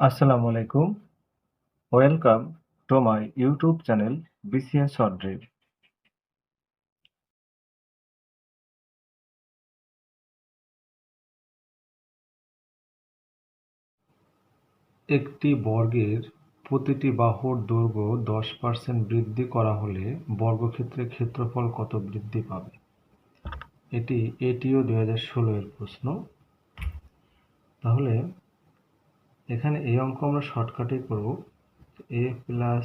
আসসালামু আলাইকুম। Welcome to my YouTube channel BCS short drill একটি বর্গের প্রতিটি বাহুর দৈর্ঘ্য দশ পার্সেন্ট বৃদ্ধি করা হলে বর্গক্ষেত্রের ক্ষেত্রফল কত বৃদ্ধি পাবে? এটি, এটিও দুই হাজার ষোলো এর প্রশ্ন। তাহলে এখানে এই অঙ্ক আমরা শর্টকাটেই করব। A plus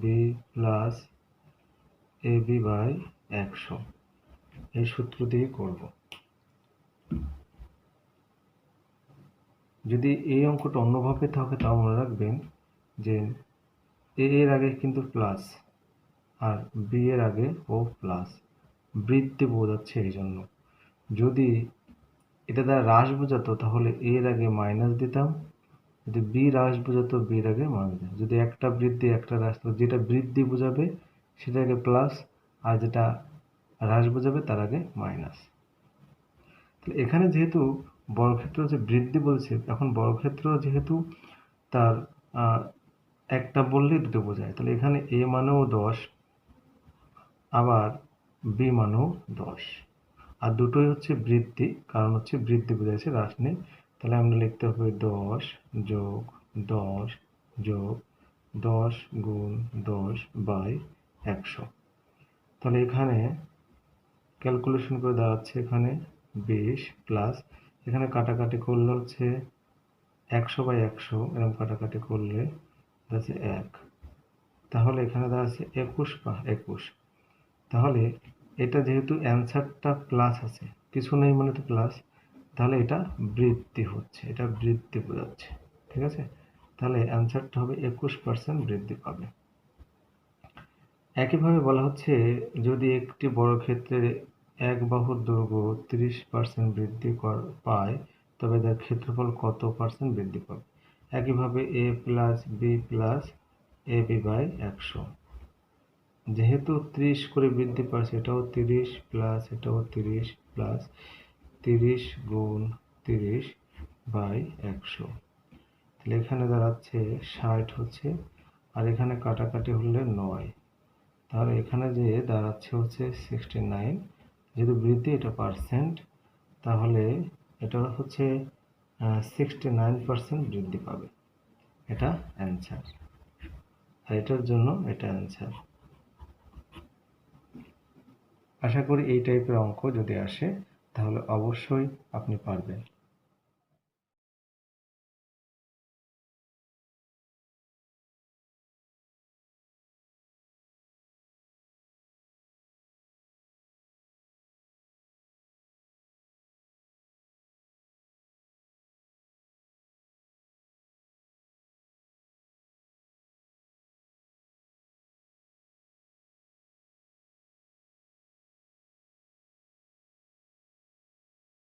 B plus A B by একশো। এই সূত্র দিয়ে করব। যদি এই অঙ্কটা অন্যভাবে থাকে, তাও মনে রাখবেন যে এ এর আগে কিন্তু প্লাস আর বি এর আগে ও প্লাস বৃদ্ধি বোঝাচ্ছে এই জন্য। যদি এটা দ্বারা হ্রাস বোঝাতো, তাহলে এর আগে মাইনাস দিতাম যদি বি হ্রাস বোঝাতো বির আগে দিতাম যদি একটা বৃদ্ধি, একটা হ্রাস, তো যেটা বৃদ্ধি বোঝাবে সেটা আগে প্লাস আর যেটা হ্রাস বোঝাবে তার আগে মাইনাস তাহলে এখানে যেহেতু বর্গক্ষেত্র যে বৃদ্ধি বলছে, এখন বর্গক্ষেত্র যেহেতু তার একটা বললেই দুটো বোঝায়। তাহলে এখানে এ মানেও দশ, আবার বি মানেও দশ। আর দুটোই হচ্ছে বৃদ্ধি, কারণ হচ্ছে বৃদ্ধি বোঝাইছে হ্রাস নেই। তাহলে আমরা লিখতে হবে দশ যোগ দশ যোগ দশ গুণ দশ বাই একশো। তাহলে এখানে ক্যালকুলেশন করে দাঁড়াচ্ছে এখানে বিশ প্লাস এখানে কাটাকাটি করলে হচ্ছে একশো বাই একশো, এরকম কাটাকাটি করলে দাঁড়াচ্ছে এক। তাহলে এখানে দাঁড়াচ্ছে একুশ বা একুশ। তাহলে এটা যেহেতু অ্যান্সারটা প্লাস আছে, কিছু নেই মানে তো প্লাস তাহলে এটা বৃদ্ধি হচ্ছে, এটা বৃদ্ধি বোঝাচ্ছে, ঠিক আছে? তাহলে অ্যান্সারটা হবে একুশ পার্সেন্ট বৃদ্ধি পাবে। একইভাবে বলা হচ্ছে যদি একটি বড় ক্ষেত্রে এক বাহুর দৈর্ঘ্য তিরিশ পার্সেন্ট বৃদ্ধি পায়, তবে তার ক্ষেত্রফল কত পার্সেন্ট বৃদ্ধি পাবে? একইভাবে A plus B plus A B by একশো। যেহেতু ত্রিশ করে বৃদ্ধি পাচ্ছে, এটাও তিরিশ প্লাস, এটাও তিরিশ প্লাস তিরিশ গুণ তিরিশ বাই একশো। তাহলে এখানে দাঁড়াচ্ছে ষাট হচ্ছে, আর এখানে কাটাকাটি হলে নয়। তাহলে এখানে যে দাঁড়াচ্ছে হচ্ছে সিক্সটি নাইন যেহেতু বৃদ্ধি এটা পার্সেন্ট তাহলে এটা হচ্ছে সিক্সটি নাইন পার্সেন্ট বৃদ্ধি পাবে। এটা অ্যান্সার আর এটার জন্য এটা অ্যান্সার আশা করি এই টাইপের অঙ্ক যদি আসে তাহলে অবশ্যই আপনি পারবেন।